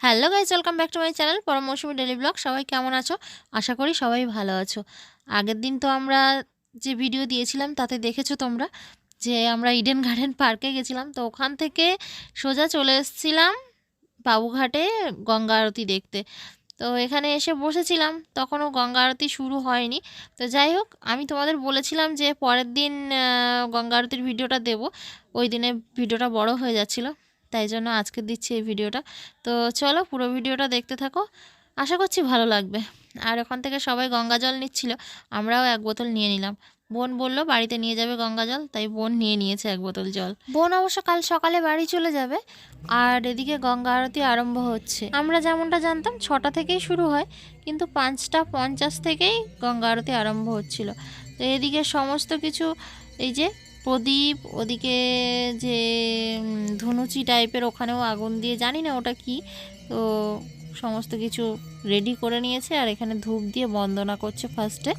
Hello guys welcome back to my channel Param Mousumi daily blog সবাই কেমন আছো? আশা করি সবাই ভালো আছো। আগের দিন তো আমরা যে ভিডিও দিয়েছিলাম, তাতে দেখেছ তোমরা যে আমরা ইডেন গার্ডেন পার্কে গেছিলাম। তো ওখান থেকে সোজা চলে এসেছিলাম বাবুঘাটে গঙ্গা আরতি দেখতে। তো এখানে এসে বসেছিলাম, তখনও গঙ্গা আরতি শুরু হয়নি। তো যাই হোক, আমি তোমাদের বলেছিলাম যে পরের দিন গঙ্গা আরতির ভিডিওটা দেব। ওই দিনে ভিডিওটা বড় হয়ে যাচ্ছিল। তাই জন্য আজকে দিচ্ছি এই ভিডিওটা। তো চলো পুরো ভিডিওটা দেখতে থাকো। আশা করছি ভালো লাগবে। আর ওখান থেকে সবাই গঙ্গা জল নিচ্ছিল, আমরাও এক বোতল নিয়ে নিলাম। বোন বলল, বাড়িতে নিয়ে যাবে গঙ্গা জল? তাই বোন নিয়ে নিয়েছে এক বোতল জল। বোন অবশ্য কাল সকালে বাড়ি চলে যাবে, আর এদিকে গঙ্গা আরতি আরম্ভ হচ্ছে। আমরা যেমনটা জানতাম, ছটা থেকেই শুরু হয়, কিন্তু পাঁচটা পঞ্চাশ থেকেই গঙ্গা আরতি আরম্ভ হচ্ছিল। তো এদিকে সমস্ত কিছু, এই যে প্রদীপ ওদিকে যে ধুনুচি টাইপের ওখানেও আগুন দিয়ে জানি না ওটা কি তো সমস্ত কিছু রেডি করে নিয়েছে আর এখানে ধূপ দিয়ে বন্দনা করছে ফার্স্টে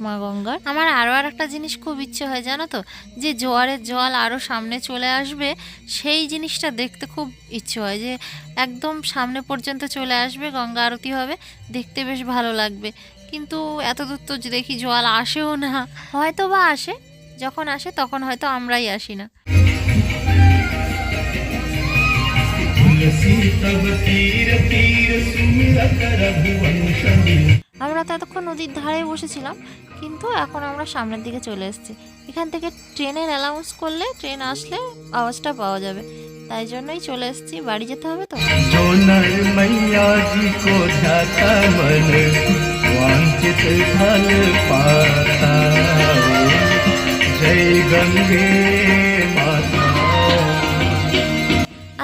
মা গঙ্গার। আমার আরও আর একটা জিনিস খুব ইচ্ছে হয় জানো তো? যে জোয়ারের জল আরও সামনে চলে আসবে সেই জিনিসটা দেখতে খুব ইচ্ছে হয় যে একদম সামনে পর্যন্ত চলে আসবে গঙ্গা আরতি হবে দেখতে বেশ ভালো লাগবে। কিন্তু এত দূর তো দেখি জল আসেও না। হয়তো বা আসে যখন আসে তখন হয়তো আমরাই আসি না। আমরা ততক্ষণ নদীর ধারে বসেছিলাম, কিন্তু এখন আমরা সামনের দিকে চলে এসেছি। এখান থেকে ট্রেনের অ্যালাউন্স করলে, ট্রেন আসলে আওয়াজটা পাওয়া যাবে। তাই জন্যই চলে এসেছি। বাড়ি যেতে হবে তো?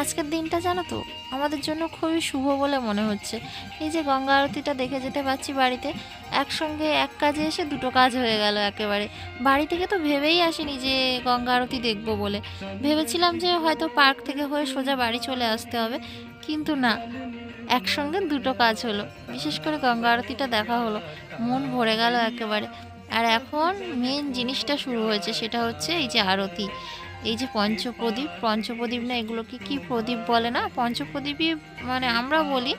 আজকের দিনটা জানো তো, আমাদের জন্য খুবই শুভ বলে মনে হচ্ছে। এই যে গঙ্গা আরতিটা দেখে যেতে পারছি বাড়িতে, একসঙ্গে এক কাজে এসে দুটো কাজ হয়ে গেল একেবারে। বাড়ি থেকে তো ভেবেই আসিনি যে গঙ্গা আরতি দেখব বলে। ভেবেছিলাম যে হয়তো পার্ক থেকে হয়ে সোজা বাড়ি চলে আসতে হবে, কিন্তু না, একসঙ্গে দুটো কাজ হলো। বিশেষ করে গঙ্গা আরতিটা দেখা হলো। মন ভরে গেল একেবারে। আর এখন মেন জিনিসটা শুরু হয়েছে সেটা হচ্ছে এই যে আরতি। এই যে পঞ্চপ্রদীপ পঞ্চপ্রদীপ না এগুলোকে কি প্রদীপ বলে না? পঞ্চপ্রদীপই মানে আমরা বলি,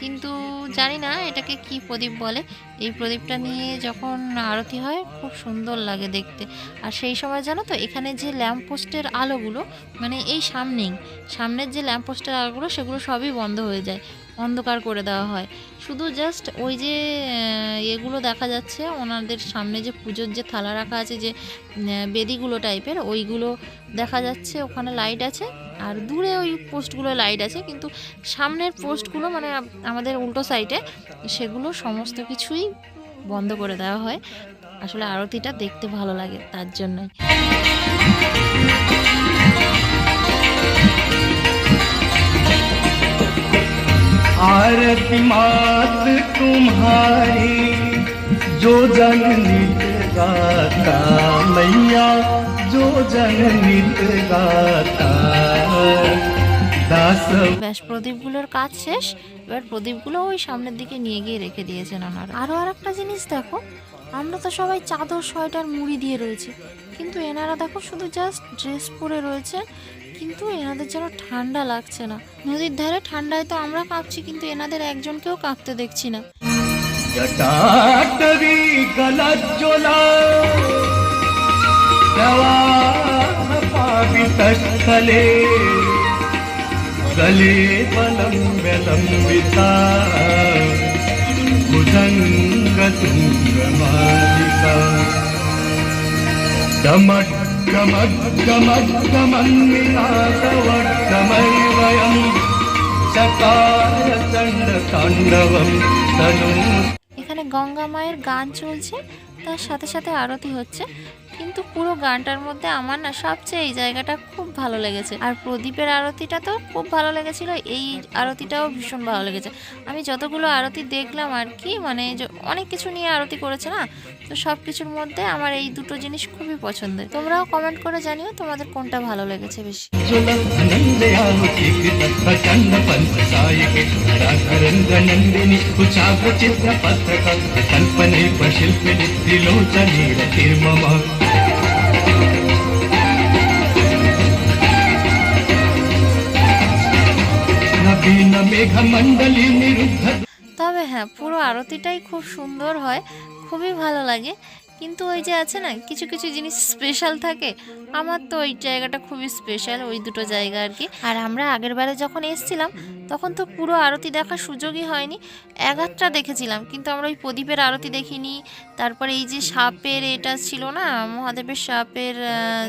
কিন্তু জানি না এটাকে কি প্রদীপ বলে। এই প্রদীপটা নিয়ে যখন আরতি হয়, খুব সুন্দর লাগে দেখতে। আর সেই সময় জানো তো, এখানে যে ল্যাম্পপোস্টের আলোগুলো মানে এই সামনেই, সামনের যে ল্যাম্পপোস্টের আলোগুলো, সেগুলো সবই বন্ধ হয়ে যায়। অন্ধকার করে দেওয়া হয়। শুধু জাস্ট ওই যে এগুলো দেখা যাচ্ছে, ওনাদের সামনে যে পুজোর যে থালা রাখা আছে, যে বেদিগুলো টাইপের, ওইগুলো দেখা যাচ্ছে, ওখানে লাইট আছে। আর দূরে ওই পোস্টগুলো লাইট আছে, কিন্তু সামনের পোস্টগুলো মানে আমাদের উল্টো সাইডে সেগুলো সমস্ত কিছুই বন্ধ করে দেওয়া হয়। আসলে আরতিটা দেখতে ভালো লাগে তার জন্যই। आरती मात तुम्हारी जो जन नित गाता मैया जो जन नित गाता दास ব্যাস প্রদীপগুলোর কাজ শেষ এবার প্রদীপগুলো ওই সামনের দিকে নিয়ে গিয়ে রেখে দিয়েছেন ওনারা আরও আর একটা জিনিস দেখো আমরা তো সবাই চাদর, সোয়েটার, মুড়ি দিয়ে রয়েছি। কিন্তু এনারা দেখো শুধু জাস্ট ড্রেস পরে রয়েছে, কিন্তু এনাদের যেন ঠান্ডা লাগছে না। নদীর ধারে ঠান্ডায় তো আমরা কাঁপছি, কিন্তু এনাদের একজনকেও কাঁপতে দেখছি না। গলে डमट् डमट् डमट् डमन्निनादवट्टमैवयम् चकार चण्डताण्डवं तनु এখানে গঙ্গা মায়ের গান চলছে তার সাথে সাথে আরতি হচ্ছে কিন্তু পুরো গানটার মধ্যে আমার না সবচেয়ে এই জায়গাটা খুব ভালো লেগেছে আর প্রদীপের আরতিটা তো খুব ভালো লেগেছিল এই আরতিটাও ভীষণ ভালো লেগেছে আমি যতগুলো আরতি দেখলাম আর কি মানে যে- অনেক কিছু নিয়ে আরতি করেছে না তো সব কিছুর মধ্যে আমার এই দুটো জিনিস খুবই পছন্দের তোমরাও কমেন্ট করে জানিও তোমাদের কোনটা ভালো লেগেছে বেশি प्रचण्ड पञ्चसायिके তবে হ্যাঁ পুরো আরতিটাই খুব সুন্দর হয়, খুবই ভালো লাগে। কিন্তু ওই যে আছে না, কিছু কিছু জিনিস স্পেশাল থাকে। আমার তো ওই জায়গাটা খুবই স্পেশাল ওই দুটো জায়গা আর কি। আর আমরা আগের বারে যখন এসেছিলাম, তখন তো পুরো আরতি দেখার সুযোগই হয়নি। এগারটা দেখেছিলাম, কিন্তু আমরা ওই প্রদীপের আরতি দেখিনি। তারপরে এই যে সাপের এটা ছিল না, মহাদেবের সাপের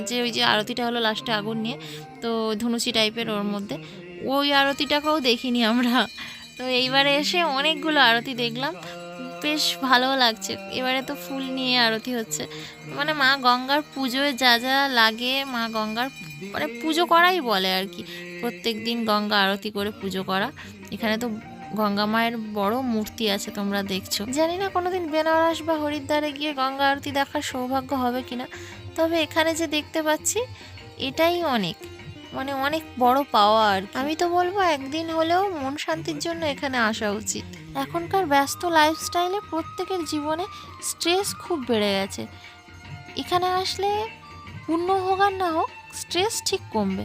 যে ওই যে আরতিটা হলো লাস্টে আগুন নিয়ে, তো ধনুচি টাইপের ওর মধ্যে। ওই আরতিটাকেও দেখিনি আমরা। তো এইবারে এসে অনেকগুলো আরতি দেখলাম। বেশ ভালো লাগছে। এবারে তো ফুল নিয়ে আরতি হচ্ছে। মানে মা গঙ্গার পুজোয় যা যা লাগে মা গঙ্গার মানে পুজো করাই বলে আর কি। প্রত্যেক দিন গঙ্গা আরতি করে পুজো করা। এখানে তো গঙ্গা মায়ের বড় মূর্তি আছে, তোমরা দেখছ। জানি না কোনোদিন বেনারস বা হরিদ্বারে গিয়ে গঙ্গা আরতি দেখার সৌভাগ্য হবে কিনা। তবে এখানে যে দেখতে পাচ্ছি, এটাই অনেক। মানে অনেক বড় পাওয়া আর আমি তো বলব একদিন হলেও মন শান্তির জন্য এখানে আসা উচিত। এখনকার ব্যস্ত লাইফস্টাইলে প্রত্যেকের জীবনে স্ট্রেস খুব বেড়ে গেছে। এখানে আসলে পূর্ণ হোক আর না হোক স্ট্রেস ঠিক কমবে।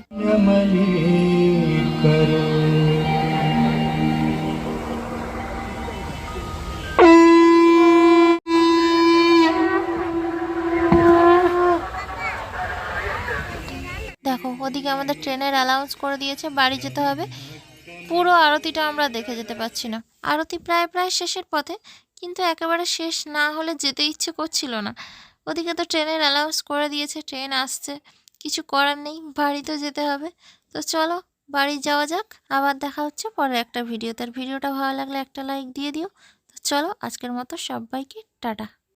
দেখো, ওদিকে আমাদের ট্রেনের অ্যালাউন্স করে দিয়েছে, বাড়ি যেতে হবে। পুরো আরতিটা আমরা দেখে যেতে পারছি না। আরতি প্রায় প্রায় শেষের পথে, কিন্তু একেবারে শেষ না হলে যেতে ইচ্ছে করছিল না। ওদিকে তো ট্রেনের অ্যালাউন্স করে দিয়েছে, ট্রেন আসছে, কিছু করার নেই, বাড়ি তো যেতে হবে। তো চলো, বাড়ি যাওয়া যাক, আবার দেখা হচ্ছে পরে একটা ভিডিও তার ভিডিওটা ভালো লাগলে একটা লাইক দিয়ে দিও। তো চলো, আজকের মতো সবাইকে টাটা।